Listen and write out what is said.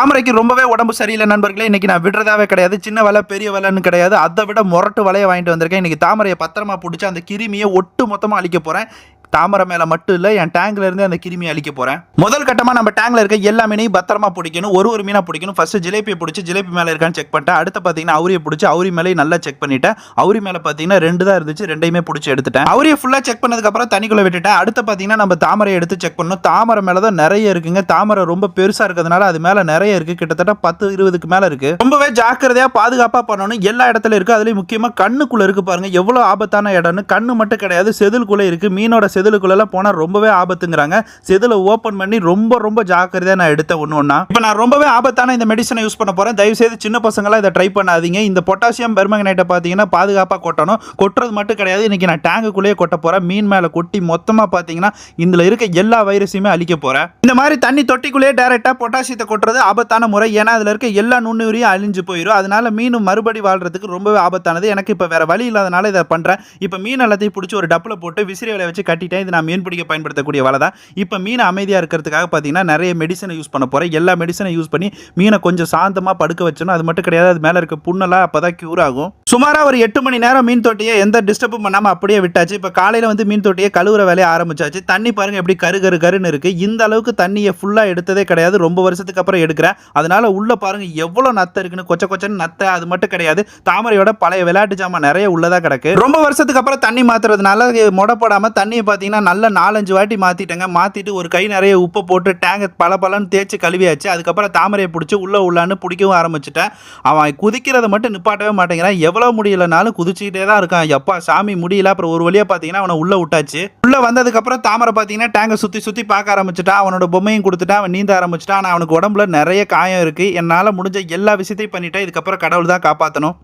தாமரைக்கு ரொம்பவே உடம்பு சரியில்லை நண்பர்களே. இன்றைக்கி நான் விடுறதாவே கிடையாது. சின்ன வலை பெரிய வலைன்னு கிடையாது. அதை விட முரட்டு வலையை வாங்கிட்டு வந்திருக்கேன். இன்றைக்கி தாமரையை பத்திரமா பிடிச்சி அந்த கிருமியை ஒட்டு மொத்தமாக அழிக்க போகிறேன் தாமரை மேல மட்டும் இல்ல என் டேங்க்ல இருந்து அந்த கிருமியை அழிக்க போறேன். முதல் கட்டமா நம்ம டேங்க்ல இருக்க எல்லா மீனையும் பத்திரமா பிடிக்கணும் ஒரு ஒரு மீனா பிடிக்கணும். ஃபர்ஸ்ட் ஜிலேபியை பிடிச்சி ஜிலேபி மேல இருக்கான்னு செக் பண்ணிட்டேன். அடுத்து பாத்தீங்கன்னா அவரிய பிடிச்சி அவரி மேலே நல்லா செக் பண்ணிட்டேன். அவரி மேல பாத்தீங்கன்னா ரெண்டு தான் இருந்துச்சு ரெண்டையுமே பிடிச்சி எடுத்துட்டேன். அவரிய ஃபுல்லா செக் பண்ணதுக்கு அப்புறம் தண்ணிக்குள்ள விட்டுட்டேன். அடுத்து பாத்தீங்கன்னா நம்ம தாமரையை எடுத்து செக் பண்ணணும். தாமரை மேல தான் நிறைய இருக்குங்க. தாமரை ரொம்ப பெருசா இருக்கிறதுனால அது மேல நிறைய இருக்கு. கிட்டத்தட்ட பத்து இருபதுக்கு மேல இருக்கு. ரொம்பவே ஜாக்கிரதையா பாதுகாப்பா பண்ணணும். எல்லா இடத்துல இருக்கு. அதுலயும் முக்கியமா கண்ணுக்குள்ள இருக்கு பாருங்க. எவ்வளவு ஆபத்தான இடம்னு. கண்ணு மட்டும் கிடையாது செதில்குள்ள இருக்கு. மீனோட செதிலுக்குள்ளெல்லாம் போனால் ரொம்பவே ஆபத்துங்கிறாங்க. செதிலை ஓப்பன் பண்ணி ரொம்ப ரொம்ப ஜாக்கிரதையாக நான் எடுத்தேன் ஒன்று ஒன்றா இப்போ நான் ரொம்பவே ஆபத்தான இந்த மெடிசனை யூஸ் பண்ண போகிறேன் தயவு செய்து சின்ன பசங்களாம் இதை ட்ரை பண்ணாதீங்க. இந்த பொட்டாசியம் பெர்மங்கனைட்டை பார்த்தீங்கன்னா பாதுகாப்பாக கொட்டணும். கொட்டுறது மட்டும் கிடையாது. இன்றைக்கி நான் டேங்குக்குள்ளேயே கொட்ட போகிறேன் மீன் மேலே கொட்டி மொத்தமாக பார்த்தீங்கன்னா இதில் இருக்க எல்லா வைரஸையுமே அழிக்க போகிறேன் இந்த மாதிரி தண்ணி தொட்டிக்குள்ளேயே டேரெக்டாக பொட்டாசியத்தை கொட்டுறது ஆபத்தான முறை. ஏன்னா அதில் இருக்க எல்லா நுண்ணுயிரியும் அழிஞ்சு போயிடும் அதனால மீன் மறுபடி வாழ்றதுக்கு ரொம்பவே ஆபத்தானது. எனக்கு இப்போ வேறு வழி இல்லாதனால இதை பண்ணுறேன் இப்போ மீன் எல்லாத்தையும் பிடிச்சி ஒரு டப்பில் போட்டு விசிறி வலையை வச்சு கட்டிட்டேன் இது நான் மீன் பிடிக்க பயன்படுத்தக்கூடிய வலை தான். இப்போ மீன் அமைதியாக இருக்கிறதுக்காக பார்த்தீங்கன்னா நிறைய மெடிசனை யூஸ் பண்ண போகிறேன் எல்லா மெடிசனை யூஸ் பண்ணி மீனை கொஞ்சம் சாந்தமாக படுக்க வச்சணும் அது மட்டும் கிடையாது. அது மேலே இருக்க புண்ணெல்லாம் அப்போ தான் க்யூர் ஆகும். சுமாராக ஒரு எட்டு மணி நேரம் மீன் தொட்டியை எந்த டிஸ்டர்பும் பண்ணாமல் அப்படியே விட்டாச்சு. இப்போ காலையில் வந்து மீன் தொட்டியை கழுவுற வேலையை ஆரம்பிச்சாச்சு. தண்ணி பாருங்க எப்படி கரு கரு கருன்னு இருக்குது இந்த அளவுக்கு தண்ணியை ஃபுல்லாக எடுத்ததே கிடையாது. ரொம்ப வருஷத்துக்கு அப்புறம் எடுக்கிறேன். அதனால உள்ளே பாருங்க எவ்வளோ நத்தை இருக்குன்னு. கொச்ச கொச்சன்னு நத்தை அது மட்டும் கிடையாது. தாமரையோட பழைய விளையாட்டு ஜாமான் நிறைய உள்ளதாக கிடக்கு. ரொம்ப வருஷத்துக்கு அப்புறம் தண்ணி மாற்றுறதுனால முட தண்ணியை பார்த்தீங்கன்னா நல்ல நாலஞ்சு வாட்டி மாற்றிட்டேங்க மாற்றிட்டு ஒரு கை நிறைய உப்பை போட்டு டேங்க பல பலன்னு தேய்ச்சி கழுவியாச்சு. அதுக்கப்புறம் தாமரையை பிடிச்சி உள்ளே உள்ளான்னு பிடிக்கவும் ஆரம்பிச்சிட்டேன். அவன் குதிக்கிறத மட்டும் நிப்பாட்டவே மாட்டேங்கிறான். எவ்வளோ முடியலனாலும் குதிச்சுக்கிட்டே தான் இருக்கான். எப்பா சாமி முடியல அப்புறம் ஒரு வழியா பார்த்தீங்கன்னா அவனை உள்ள விட்டாச்சு. உள்ள வந்ததுக்கப்புறம் தாமரை பார்த்தீங்கன்னா டேங்கை சுற்றி சுற்றி பார்க்க ஆரம்பிச்சிட்டான். அவனோட பொம்மையும் கொடுத்துட்டா அவன் நீந்த ஆரம்பிச்சிட்டான். ஆனால் அவனுக்கு உடம்புல நிறைய காயம் இருக்கு. என்னால் முடிஞ்ச எல்லா விஷயத்தையும் பண்ணிட்டேன். இதுக்கப்புறம் கடவுள் தான் காப்பாற்றணும்